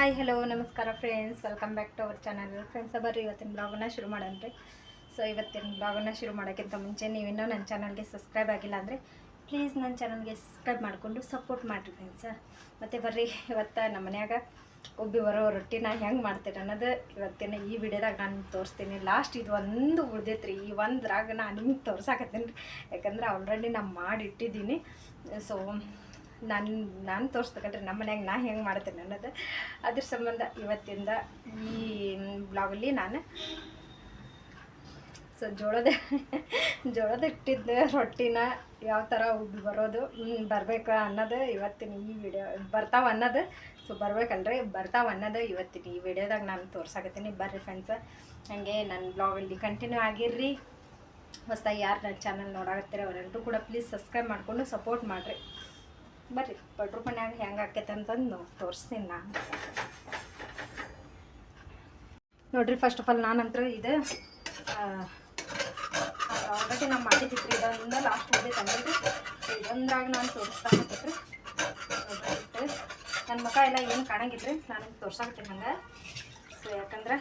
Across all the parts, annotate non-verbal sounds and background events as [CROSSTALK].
Hi hello ನಮಸ್ಕಾರ friends welcome back to our channel friends ಬರ್ರಿ ಇವತ್ತಿನ ಬ್ಲಾಗನ್ನ ಶುರು ಮಾಡೋಣ ಸೊ ಇವತ್ತಿನ ಬ್ಲಾಗನ್ನ ಶುರು ಮಾಡೋಕ್ಕಿಂತ ಮುಂಚೆ ನೀವಿನ್ನೂ ನನ್ನ ಚಾನಲ್ಗೆ ಸಬ್ಸ್ಕ್ರೈಬ್ ಆಗಿಲ್ಲ ಅಂದರೆ ಪ್ಲೀಸ್ ನನ್ನ ಚಾನಲ್ಗೆ ಸಬ್ಸ್ಕ್ರೈಬ್ ಮಾಡಿಕೊಂಡು ಸಪೋರ್ಟ್ ಮಾಡಿರಿ ಫ್ರೆಂಡ್ಸ ಮತ್ತು ಬರ್ರಿ, ಇವತ್ತು ನಮ್ಮ ಮನ್ಯಾಗ ಒಬ್ಬಿ ಬರೋ ರೊಟ್ಟಿನ ಹೆಂಗೆ ಮಾಡ್ತೀನಿ ಅನ್ನೋದು ಇವತ್ತಿನ ಈ ವಿಡಿಯೋದಾಗ ನಾನು ತೋರಿಸ್ತೀನಿ. ಲಾಸ್ಟ್ ಇದು ಒಂದು ಉಳ್ದೈತ್ರಿ. ಈ ಒಂದ್ರಾಗ ನಾನು ನಿಮ್ಗೆ ತೋರ್ಸಾಕತ್ತೀನಿ ರೀ. ಯಾಕಂದ್ರೆ ಆಲ್ರೆಡಿ ನಾನು ಮಾಡಿಟ್ಟಿದ್ದೀನಿ ಸೊ ನಾನು ನಾನು ತೋರಿಸ್ಬೇಕಂದ್ರೆ ನಮ್ಮ ಮನ್ಯಾಗ ನಾ ಹೆಂಗೆ ಮಾಡ್ತೇನೆ ಅನ್ನೋದು. ಅದ್ರ ಸಂಬಂಧ ಇವತ್ತಿಂದ ಈ ಬ್ಲಾಗಲ್ಲಿ ನಾನು ಸೊ ಜೋಳದ ಜೋಳದ ಇಟ್ಟಿದ್ದ ರೊಟ್ಟಿನ ಯಾವ ಥರ ಉಬ್ಬಿ ಬರೋದು ಬರಬೇಕು ಅನ್ನೋದು ಇವತ್ತಿನ ಈ ವಿಡಿಯೋ, ಬರ್ತಾವ ಅನ್ನೋದು. ಸೊ ಬರ್ಬೇಕಲ್ರಿ, ಬರ್ತಾವ ಅನ್ನೋದು ಇವತ್ತಿನ ಈ ವಿಡಿಯೋದಾಗ ನಾನು ತೋರ್ಸಾಕತ್ತೀನಿ. ಬರ್ರಿ ಫ್ರೆಂಡ್ಸ್ ಹಾಗೆ ನನ್ನ ಬ್ಲಾಗಲ್ಲಿ ಕಂಟಿನ್ಯೂ ಆಗಿರ್ರಿ. ಹೊಸ ಯಾರು ನನ್ನ ಚಾನಲ್ ನೋಡಾಕತ್ತೀರ ಅವರೆಲ್ಲರೂ ಕೂಡ ಪ್ಲೀಸ್ ಸಬ್ಸ್ಕ್ರೈಬ್ ಮಾಡಿಕೊಂಡು ಸಪೋರ್ಟ್ ಮಾಡಿರಿ. ಬರ್ರಿ ಪಡ್ರು ಮನ್ಯಾಗ ಹೆಂಗೆ ಆಕೈತೆ ಅಂತಂದು ನೋ ತೋರಿಸ್ತೀನಿ ನಾನು. ನೋಡ್ರಿ ಫಸ್ಟ್ ಆಫ್ ಆಲ್ ನಾನಂತೂ ಇದು ಆಲ್ರೆಡಿ ನಾವು ಮಾಡಿದ್ದಿತ್ತು ಇದೊಂದು ಲಾಸ್ಟ್ ಹೋಗಿ ತಂದಿದ್ರಿ. ಇದೊಂದ್ರಾಗ ನಾನು ತೋರಿಸ್ತಾ ನೋಡ್ರಿ ನನ್ನ ಮುಖ ಎಲ್ಲ ಏನು ಕಾಣಂಗಿದ್ರಿ ನಾನು ತೋರ್ಸಾಕತ್ತೀನಿ ಹಂಗೆ. ಸೊ ಯಾಕಂದ್ರೆ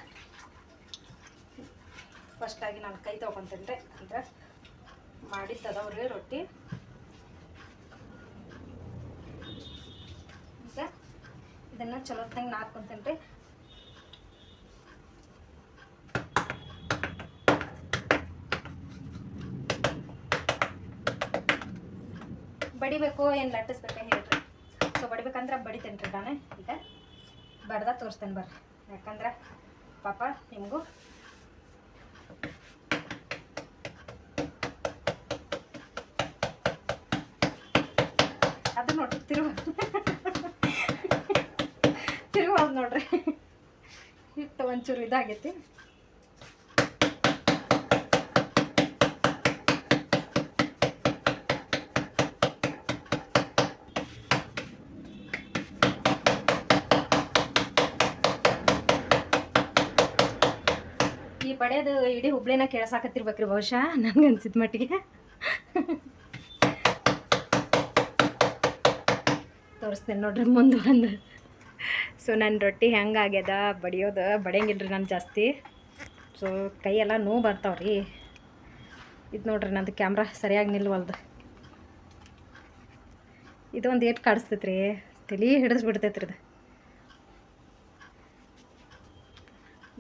ಫಸ್ಟಾಗಿ ನಾನು ಕೈ ತೊಗೊತೀನಿ ರೀ ಅಂದ್ರೆ ಮಾಡಿದ್ದದವ್ರಿ ರೊಟ್ಟಿ ಈಗ ಇದನ್ನು ಚಲೋತ್ನಂಗೆ ನಾದ್ಕೊಂತೀನಿ ರೀ ಬಡಿಬೇಕು, ಏನು ಲಟ್ಟಿಸ್ಬೇಕು ಹೇಳ್ರಿ. ಸೊ ಬಡಿಬೇಕಂದ್ರೆ ಬಡಿತೇನೆ ರೀ ನಾನು. ಈಗ ಬಡ್ದ ತೋರಿಸ್ತೇನೆ ಬರ್ರಿ. ಯಾಕಂದ್ರೆ ಪಾಪ ನಿಮಗೂ ಅದು ನೋಡ್ರಿ ತಿರುವ ತಿರುವಾದ ನೋಡ್ರಿ. ಹಿಟ್ಟು ಒಂಚೂರು ಇದಾಗೈತಿ. ಈ ಬಡಿಯೋದು ಇಡೀ ಹುಬ್ಳಿನ ಕೇಳ್ಸಾಕತ್ತಿರ್ಬೇಕ್ರಿ ಬಹುಶಃ, ನನ್ಗೆ ಅನ್ಸಿದ ಮಟ್ಟಿಗೆ. ತೋರಿಸ್ತೇನೆ ನೋಡ್ರಿ ಮುಂದೆ ಒಂದು ಸೊ ನನ್ನ ರೊಟ್ಟಿ ಹೆಂಗೆ ಆಗ್ಯದ ಬಡಿಯೋದು ರೀ ನಾನು ಜಾಸ್ತಿ. ಸೊ ಕೈಯೆಲ್ಲ ನೋವು ಬರ್ತಾವ್ರಿ. ಇದು ನೋಡ್ರಿ ನಂದು ಕ್ಯಾಮ್ರಾ ಸರಿಯಾಗಿ ನಿಲ್ವಲ್ದು. ಇದೊಂದು ಏಟ್ ಕಾಡಿಸ್ತೈತೆ ರೀ ತಲೆ ಹಿಡಿಸ್ಬಿಡ್ತೈತ್ರಿ ಇದು.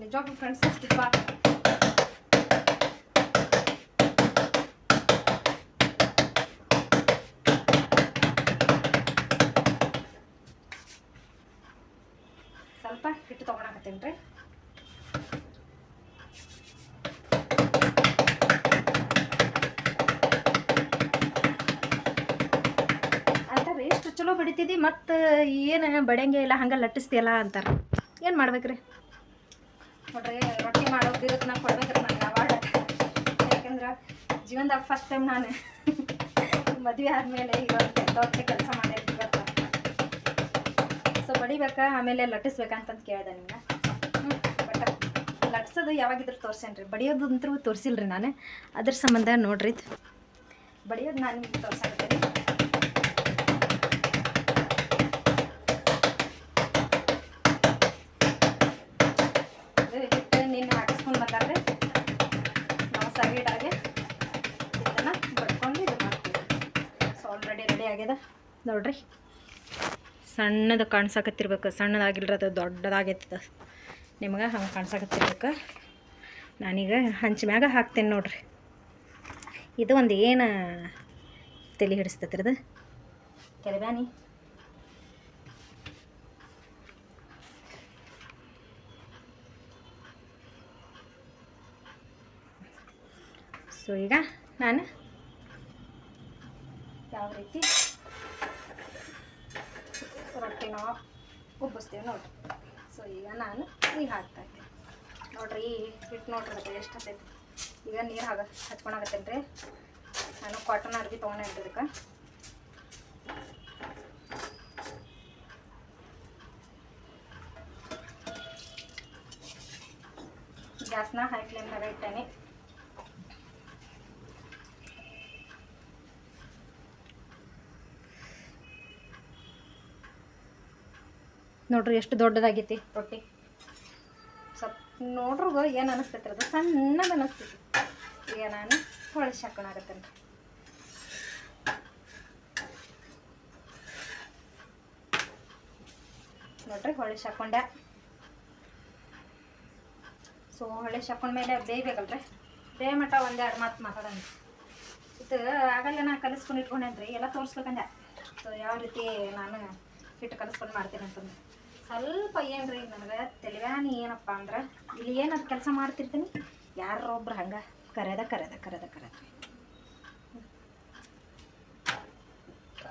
ನಿಜವಾಗ್ಲೂ ಫ್ರೆಂಡ್ಸ್ ಸ್ವಲ್ಪ ಸ್ವಲ್ಪ ಹಿಟ್ಟು ತೊಗೊಳಕತ್ತೀನಿ ರೀ ಅಂತಾರೆ ಎಷ್ಟು ಚಲೋ ಬಡಿತಿದ್ದಿ ಮತ್ತು ಏನು ಬಡಿಯಂಗೆ ಇಲ್ಲ, ಹಂಗೆ ಲಟ್ಟಿಸ್ತಿಯಲ್ಲ ಅಂತಾರೆ. ಏನು ಮಾಡ್ಬೇಕ್ರಿ? ನೋಡ್ರಿ, ರೊಟ್ಟಿ ಮಾಡೋದು ಇರುತ್ತೆ ನಾನು ಕೊಡ್ಬೇಕ್ರಿ ನನಗೆ ಅವಾರ್ಡ್ ಯಾಕಂದ್ರೆ ಜೀವನದಾಗ ಫಸ್ಟ್ ಟೈಮ್ ನಾನು [LAUGHS] ಮದುವೆ ಆದಮೇಲೆ ಈಗ ಕೆಲಸ ಮಾಡಿರ್ತೀವಿ ಸೊ ಬಡಿಬೇಕಾ, ಆಮೇಲೆ ಲಟ್ಟಿಸ್ಬೇಕಂತಂದು ಕೇಳಿದೆ ನಿಮ್ಗೆ ಬಟ್ ಲಟ್ಸೋದು ಯಾವಾಗಿದ್ರು ತೋರ್ಸೇನ್ರಿ. ಬಡಿಯೋದು ಅಂತೂ ತೋರಿಸಿಲ್ರಿ ನಾನು. ಅದ್ರ ಸಂಬಂಧ ನೋಡ್ರಿ. ಬಡಿಯೋದು ನಾನು ನಿಮ್ಗೆ ತೋರ್ಸಾಕತ್ತೀನಿ. ಆಗ್ಯದ ನೋಡ್ರಿ. ಸಣ್ಣದು ಕಾಣ್ಸಕತ್ತಿರ್ಬೇಕು. ಸಣ್ಣದಾಗಿಲ್ರಿ ಅದು ದೊಡ್ಡದಾಗೈತದ. ನಿಮ್ಗೆ ಹಂಗೆ ಕಾಣ್ಸಕತ್ತಿರ್ಬೇಕು. ನಾನೀಗ ಹಂಚ ಮ್ಯಾಗ ಹಾಕ್ತೇನೆ ನೋಡ್ರಿ. ಇದು ಒಂದು ಏನು ತಲೆ ಹಿಡಿಸ್ತತ್ರಿ ಅದು ತೆಲೆಬ್ಯಾನಿ ಸೊ ಈಗ ನಾನು ಯಾವ ರೀತಿ? ರೊಟ್ಟಿನ ಉಬ್ಬಿಸ್ತೀವಿ ನೋಡ್ರಿ ಸೊ ಈಗ ನಾನು ನೀರು ಹಾಕ್ತಾ ಇದ್ದೆ. ನೋಡ್ರಿ ಹಿಟ್ಟು ನೋಡ್ರಿ ಎಷ್ಟು ಹತ್ತೈತಿ ಈಗ ನೀರು ಹಾಕ ಹಚ್ಕೊಳಕತ್ತೇನೆ ರೀ ನಾನು ಕಾಟನ್ ಅರ್ಬಿ ತೊಗೊಂಡೇನ್ರಿ ಇದಕ್ಕೆ. ಗ್ಯಾಸ್ನ ಹೈ ಫ್ಲೇಮ್ನಾಗ ಇಟ್ಟೇನೆ ನೋಡ್ರಿ ಎಷ್ಟು ದೊಡ್ಡದಾಗೈತಿ. ರೊಟ್ಟಿ ಸ್ವಲ್ಪ ನೋಡ್ರಿಗೂ ಏನು ಅನಿಸ್ತೈತಿ ಅದು? ಸಣ್ಣದು ಅನಿಸ್ತೈತಿ. ಈಗ ನಾನು ಹೊಳಸಿ ಹಾಕೋಣಾಗತ್ತೇನೆ ನೋಡ್ರಿ ಹೊಳಸಿ ಹಾಕೊಂಡೆ ಸೊ ಹೊಳಸಿ ಹಾಕೊಂಡ್ಮೇಲೆ ಬೇಯ್ಬೇಕಲ್ರಿ? ಬೇಯ ಮಟ್ಟ ಒಂದೆರಡು ಮಾತು ಮಾತಾಡೋಣ. ಇದು ಆಗಲ್ಲ ನಾನು ಕಲಿಸ್ಕೊಂಡು ಇಟ್ಕೊಂಡೇನ್ರಿ, ಎಲ್ಲ ತೋರಿಸ್ಬೇಕಂದೆ. ಸೊ ಯಾವ ರೀತಿ ನಾನು ಹಿಟ್ಟು ಕಲಿಸ್ಕೊಂಡು ಮಾಡ್ತೀನಿ ಅಂತಂದು ಸ್ವಲ್ಪ ಏನ್ರಿ ನನಗೆ ತೆಲಿವ್ಯಾನಿ ಏನಪ್ಪ ಅಂದ್ರೆ, ಇಲ್ಲಿ ಏನದು ಕೆಲಸ ಮಾಡ್ತಿರ್ತೀನಿ? ಯಾರೊಬ್ರು ಹಂಗೆ ಕರೆದ ಕರೆದ ಕರೆದ ಕರೆದ.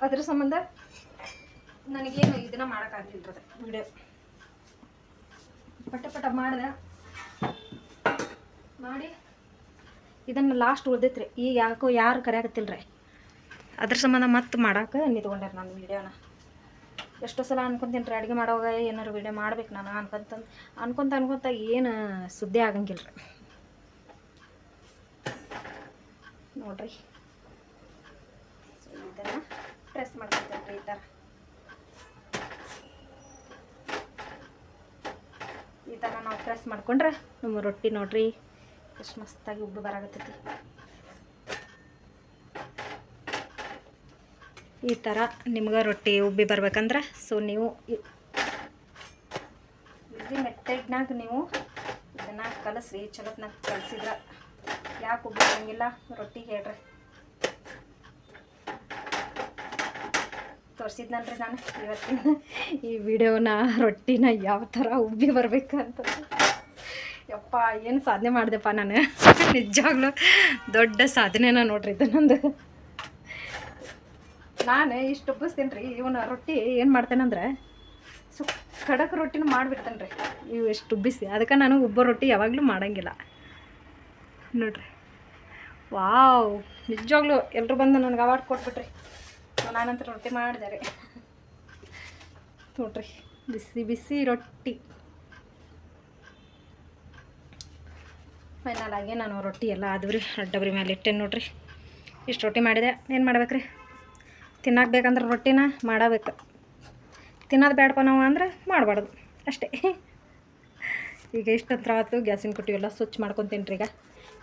ಅದ್ರ ಸಂಬಂಧ ನನಗೇನು ಇದನ್ನ ಮಾಡೋಕ್ಕಾಗಲಿಲ್ಲ ಅದು ವಿಡಿಯೋ ಪಟ ಪಟ ಮಾಡಿದೆ. ಮಾಡಿ. ಇದನ್ನು ಲಾಸ್ಟ್ ಉಳ್ದೈತ್ರಿ. ಈಗ ಯಾಕೋ ಯಾರು ಕರೆಯಾಕತ್ತಿಲ್ಲ ರೀ ಅದ್ರ ಸಂಬಂಧ ಮತ್ತೆ ಮಾಡಕ್ಕೆ ನಿಂತ್ಕೊಂಡೆ ನಾನು ವೀಡಿಯೋನ ಎಷ್ಟೋ ಸಲ ಅನ್ಕೊಂತೀನಿ ರೀ, ಅಡುಗೆ ಮಾಡೋವಾಗ ಏನಾರು ವೀಡಿಯೋ ಮಾಡ್ಬೇಕು ನಾನು ಅನ್ಕೊಂತ ಅನ್ಕೊಂತ ಅನ್ಕೊಂತ ಏನು ಸುದ್ದಿ ಆಗಂಗಿಲ್ಲ ರೀ. ನೋಡ್ರಿ. ಪ್ರೆಸ್ ಮಾಡ್ಕೊತೀನಿ ರೀ ಈ ಥರ ಈ ಥರ ನಾವು ಪ್ರೆಸ್ ಮಾಡ್ಕೊಂಡ್ರೆ ನಮ್ಮ ರೊಟ್ಟಿ ನೋಡ್ರಿ, ಎಷ್ಟು ಮಸ್ತಾಗಿ ಉಬ್ಬು ಬರಾಕತ್ತೈತಿ. ಈ ಥರ ನಿಮ್ಗೆ ರೊಟ್ಟಿ ಉಬ್ಬಿ ಬರ್ಬೇಕಂದ್ರೆ. ಸೊ ನೀವು ಈಸಿ ಮೆಥಡ್ನಾಗ ನೀವು ಇದನ್ನು ಕಲಸಿ ಚಲೋತ್ನಾಗ ಕಲಸಿದ್ರೆ ಯಾಕೆ ಉಬ್ಬಿ ಬರಂಗಿಲ್ಲ ರೊಟ್ಟಿ ಹೇಳ್ರಿ. ತೋರಿಸಿದ್ನಲ್ರಿ ನಾನು ಇವತ್ತಿನ ಈ ವಿಡಿಯೋನ ರೊಟ್ಟಿನ ಯಾವ ಥರ ಉಬ್ಬಿ ಬರ್ಬೇಕಂತ ಯಪ್ಪ, ಏನು ಸಾಧನೆ ಮಾಡಿದೆಪ್ಪ ನಾನು. ನಿಜವಾಗ್ಲೂ ದೊಡ್ಡ ಸಾಧನೆನ ನೋಡ್ರಿ ಇದು ನಾನು ಇಷ್ಟು ಉಬ್ಬಿಸ್ತೀನಿ ರೀ ಇವನ ರೊಟ್ಟಿ ಏನು ಮಾಡ್ತೇನಂದ್ರೆ ಸೊ, ಖಡಕ್ ರೊಟ್ಟಿನ ಮಾಡಿಬಿಡ್ತೇನೆ ರೀ ಇವು ಎಷ್ಟು ಉಬ್ಬಿಸಿ ಅದಕ್ಕೆ ನಾನು ಉಬ್ಬ ರೊಟ್ಟಿ ಯಾವಾಗಲೂ ಮಾಡೋಂಗಿಲ್ಲ. ನೋಡ್ರಿ. ವಾವ್, ನಿಜವಾಗ್ಲೂ ಎಲ್ಲರೂ ಬಂದು ನನಗೆ ಅವಾರ್ಡ್ ಕೊಟ್ಬಿಟ್ರಿ. ನಾನಂತರ ರೊಟ್ಟಿ ಮಾಡಿದೆ ರೀ. ನೋಡ್ರಿ, ಬಿಸಿ ಬಿಸಿ ರೊಟ್ಟಿ. ಫೈನಲ್ ಆಗಿ ನಾನು ರೊಟ್ಟಿ ಎಲ್ಲ ಆದ್ವು ರೀ ಡಬ್ರಿ ಮೇಲೆ ಇಟ್ಟೇನೆ ನೋಡ್ರಿ. ಇಷ್ಟು ರೊಟ್ಟಿ ಮಾಡಿದೆ, ಏನು ಮಾಡ್ಬೇಕ್ರಿ? ತಿನ್ನಕ್ಕೆ ಬೇಕಂದ್ರೆ ರೊಟ್ಟಿನ ಮಾಡಬೇಕು. ತಿನ್ನೋದು ಬೇಡಪ್ಪ ನಾವು ಅಂದ್ರೆ ಮಾಡಬಾರ್ದು. ಅಷ್ಟೇ. ಈಗ ಇಷ್ಟತ್ರ ಆಯ್ತು ಗ್ಯಾಸಿನ ಕೊಟ್ಟಿವೆಲ್ಲ ಸ್ವಚ್ಛ ಮಾಡ್ಕೊತೀನಿ ರೀ ಈಗ.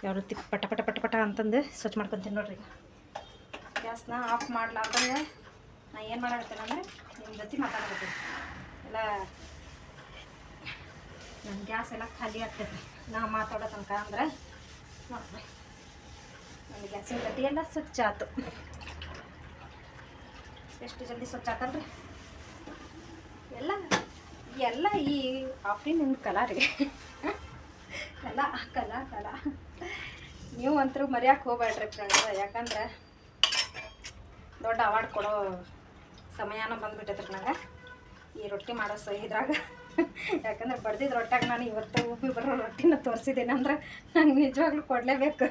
ಯಾವ ರೀತಿ ಪಟ ಪಟ ಪಟ ಪಟ ಅಂತಂದು ಸ್ವಚ್ಛ ಮಾಡ್ಕೊತೀನಿ ನೋಡ್ರಿ ಈಗ. ಗ್ಯಾಸ್ನ ಆಫ್ ಮಾಡ್ಲಾರ್ದಂಗೆ ನಾ ಏನು ಮಾಡ್ತೇನೆ ಅಂದರೆ ನಿಮ್ಮ ಜೊತೆ ಮಾತಾಡ್ತೀನಿ ಎಲ್ಲ ನನ್ನ ಗ್ಯಾಸ್ ಎಲ್ಲ ಖಾಲಿ ಆಗ್ತೈತಿ ನಾ ಮಾತಾಡೋ ತನಕ ಅಂದ್ರೆ ನೋಡ್ರಿ. ನನ್ನ ಗ್ಯಾಸಿನ ಕಟ್ಟಿ ಎಲ್ಲ ಸ್ವಚ್ಛ ಆಯ್ತು ಎಷ್ಟು ಜಲ್ದಿ ಸ್ವಚ್ಛ ಆತಲ್ರಿ ಎಲ್ಲ ಎಲ್ಲ ಈ ಆಫ್ರಿನ್ ಕಲಾ ರೀ. ಕಲ, ಕಲಾ ಕಲಾ. ನೀವು ಅಂತರೂ ಮರ್ಯಾಕೆ ಹೋಗ್ಬೇಡ್ರಿ ಫ್ರೆಂಡ್ಸ್ ಯಾಕಂದ್ರೆ ದೊಡ್ಡ ಅವಾರ್ಡ್ ಕೊಡೋ ಸಮಯನ ಬಂದುಬಿಟ್ಟೈತ್ರಿ ನನಗೆ ಈ ರೊಟ್ಟಿ ಮಾಡೋ ಸೊ ಇದ್ರಾಗ ಯಾಕಂದ್ರೆ ಬಡ್ದಿದ್ದು ರೊಟ್ಟಾಗ ನಾನು ಇವತ್ತು ಉಬ್ಬಿ ಬರೋ ರೊಟ್ಟಿನ ತೋರಿಸಿದ್ದೇನೆ ಅಂದ್ರೆ ನಂಗೆ ನಿಜವಾಗ್ಲೂ ಕೊಡಲೇಬೇಕು.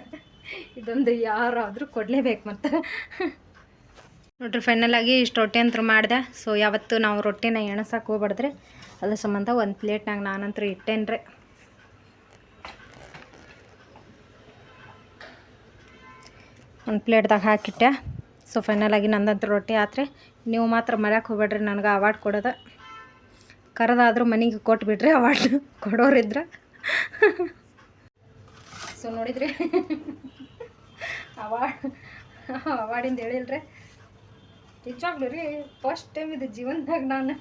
ಇದೊಂದು ಯಾರಾದರೂ ಕೊಡಲೇಬೇಕು ಮತ್ತು. ನೋಡ್ರಿ ಫೈನಲ್ ಆಗಿ ಇಷ್ಟು ರೊಟ್ಟಿ ಅಂತೂ ಮಾಡಿದೆ. ಸೊ ಯಾವತ್ತು ನಾವು ರೊಟ್ಟಿನ ಎಣಸಕ್ಕೆ ಹೋಗ್ಬಾರ್ದ್ರಿ. ಅದ್ರ ಸಂಬಂಧ ಒಂದು ಪ್ಲೇಟ್ನಾಗ ನಾನಂತೂ ಇಟ್ಟೇನ್ರಿ. ಒಂದು ಪ್ಲೇಟ್ದಾಗ ಹಾಕಿಟ್ಟೆ. ಸೊ ಫೈನಲ್ ಆಗಿ ನಂದಂತ ರೊಟ್ಟಿ ಆತ್ರಿ. ನೀವು ಮಾತ್ರ ಮರ್ಯಾಕೆ ಹೋಗ್ಬೇಡ್ರಿ, ನನಗೆ ಅವಾರ್ಡ್ ಕೊಡೋದು. ಕರೆದಾದ್ರೂ ಮನೆಗೆ ಕೊಟ್ಬಿಡ್ರಿ ಅವಾರ್ಡ್ ಕೊಡೋರಿದ್ರೆ. ಸೊ ನೋಡಿದ್ರಿ. [LAUGHS] ಅವಾರ್ಡ್ [LAUGHS] ಅವಾರ್ಡಿಂದ ಹೇಳಿಲ್ರಿ. ನಿಜವಾಗ್ಲೂ ರೀ ಫಸ್ಟ್ ಟೈಮ್ ಇದು ಜೀವನದಾಗ ನಾನು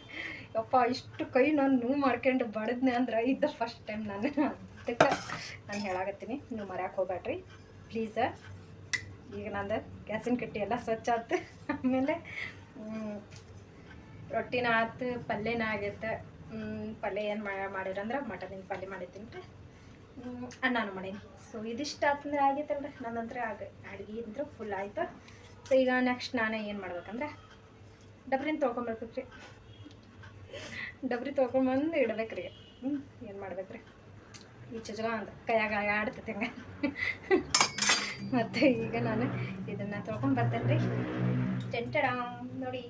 ಅಪ್ಪ ಇಷ್ಟು ಕೈ ನಾನು ನೋವು ಮಾಡ್ಕೊಂಡು ಬಡದ್ನೆ ಅಂದ್ರೆ ಇದು ಫಸ್ಟ್ ಟೈಮ್ ನಾನು. ಅದಕ್ಕೆ ನಾನು ಹೇಳಾಗತ್ತೀನಿ ನೀವು ಮರ್ಯಾಕೆ ಹೋಗ್ಬೇಡ್ರಿ ಪ್ಲೀಸ ಈಗ ನಂದು ಗ್ಯಾಸಿನ ಕಟ್ಟಿ ಎಲ್ಲ ಸ್ವಚ್ಛ ಆಯ್ತು ಆಮೇಲೆ ರೊಟ್ಟಿನ ಆಯ್ತು ಪಲ್ಯನ ಆಗೈತೆ. ಪಲ್ಯ ಏನು ಮಾಡಿರಂದ್ರೆ ಮಟನಿನ ಪಲ್ಯ ಮಾಡಿದ್ದೀನಿ ರೀ. ಅನ್ನಾನು ಮಾಡೀನಿ. ಸೊ ಇದಿಷ್ಟು ಆತಂದ್ರೆ ಆಗೈತಲ್ರಿ, ನನ್ನಂತ್ರ ಆಗ, ಅಡುಗೆ ಅಂದ್ರೆ ಫುಲ್ ಆಯ್ತು. ಸೊ ಈಗ ನೆಕ್ಸ್ಟ್ ನಾನೇ ಏನು ಮಾಡ್ಬೇಕಂದ್ರೆ ಡಬ್ರಿನ ತೊಳ್ಕೊಂಬರ್ಬೇಕು ಡಬ್ರಿ ತೊಳ್ಕೊಂಬಂದು ಇಡ್ಬೇಕು ರೀ ಹ್ಞೂ ಏನು ಮಾಡ್ಬೇಕ್ರಿ? ಈ ಚಜಗ ಅಂತ ಕೈಯಾಗ ಆಡ್ತೈತೆ ಹಂಗೆ. ಮತ್ತು ಈಗ ನಾನು ಇದನ್ನು ತೊಳ್ಕೊಂಡು ಬರ್ತೇನೆ ರೀ ಟೆಂಟಡ, ನೋಡಿ.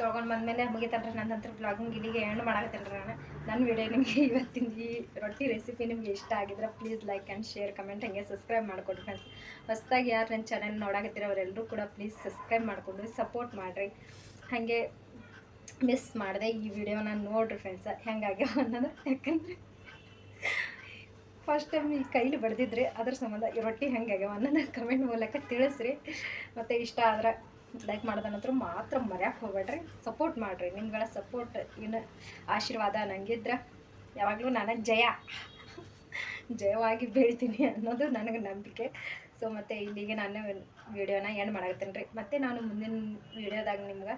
ತೊಗೊಂಡು ಬಂದಮೇಲೆ ಮುಗಿತಲ್ರಿ ಹತ್ರ ಬ್ಲಾಗಿಂಗ್ ಇಲ್ಲಿಗೆ ಎಂಡ್ ಮಾಡಾಕತ್ತೇನೆ ರೀ ನಾನು ನನ್ನ ವಿಡಿಯೋ ನಿಮಗೆ ಇವತ್ತಿನ ಈ ರೊಟ್ಟಿ ರೆಸಿಪಿ ನಿಮ್ಗೆ ಇಷ್ಟ ಆಗಿದ್ರೆ please like and share comment ಹಾಗೆ ಸಬ್ಸ್ಕ್ರೈಬ್ ಮಾಡಿಕೊಡ್ರಿ ಫ್ರೆಂಡ್ಸ್ ಹೊಸ್ದಾಗಿ ಯಾರು ನನ್ನ ಚಾನಲ್ ನೋಡಾಕತ್ತೀರ ಅವರೆಲ್ಲರೂ ಕೂಡ ಪ್ಲೀಸ್ ಸಬ್ಸ್ಕ್ರೈಬ್ ಮಾಡಿಕೊಂಡು ಸಪೋರ್ಟ್ ಮಾಡಿರಿ. ಹಾಗೆ ಮಿಸ್ ಮಾಡಿದೆ ಈ ವಿಡಿಯೋನ ನೋಡ್ರಿ ಫ್ರೆಂಡ್ಸ ಹೆಂಗಾಗ್ಯಾವ ಅನ್ನೋದು ಯಾಕಂದರೆ ಫಸ್ಟ್ ಟೈಮ್ ಈ ಕೈಲಿ ಬಡ್ದಿದ್ರಿ ಅದ್ರ ಸಂಬಂಧ ಈ ರೊಟ್ಟಿ ಹೆಂಗಾಗ್ಯಾವ ಅನ್ನೋದು ಕಮೆಂಟ್ ಮೂಲಕ ತಿಳಿಸ್ರಿ. ಮತ್ತು ಇಷ್ಟ ಆದ್ರೆ ಲೈಕ್ ಮಾಡೋದ ಮಾತ್ರ ಮರ್ಯಾಕೆ ಹೋಗ್ಬೇಡ್ರಿ. ಸಪೋರ್ಟ್ ಮಾಡಿರಿ. ನಿಮ್ಗಳ ಸಪೋರ್ಟ್ ಏನು ಆಶೀರ್ವಾದ ನನಗಿದ್ರೆ ಯಾವಾಗಲೂ ನಾನು ಜಯ. ಜಯವಾಗಿ ಬೆಳಿತೀನಿ ಅನ್ನೋದು ನನಗೆ ನಂಬಿಕೆ. ಸೊ ಮತ್ತು ಇಲ್ಲಿಗೆ ನಾನು ವೀಡಿಯೋನ ಏನು ಮಾಡಾಕತ್ತೀನಿ ರೀ. ಮತ್ತು ನಾನು ಮುಂದಿನ ವೀಡಿಯೋದಾಗ ನಿಮ್ಗೆ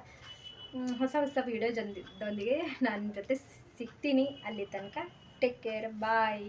ಹೊಸ ಹೊಸ ವಿಡಿಯೋ ಜೊತೆಗೆ ನನ್ನ ನಾನು ಜೊತೆ ಸಿಗ್ತೀನಿ ಅಲ್ಲಿ ತನಕ. Take care bye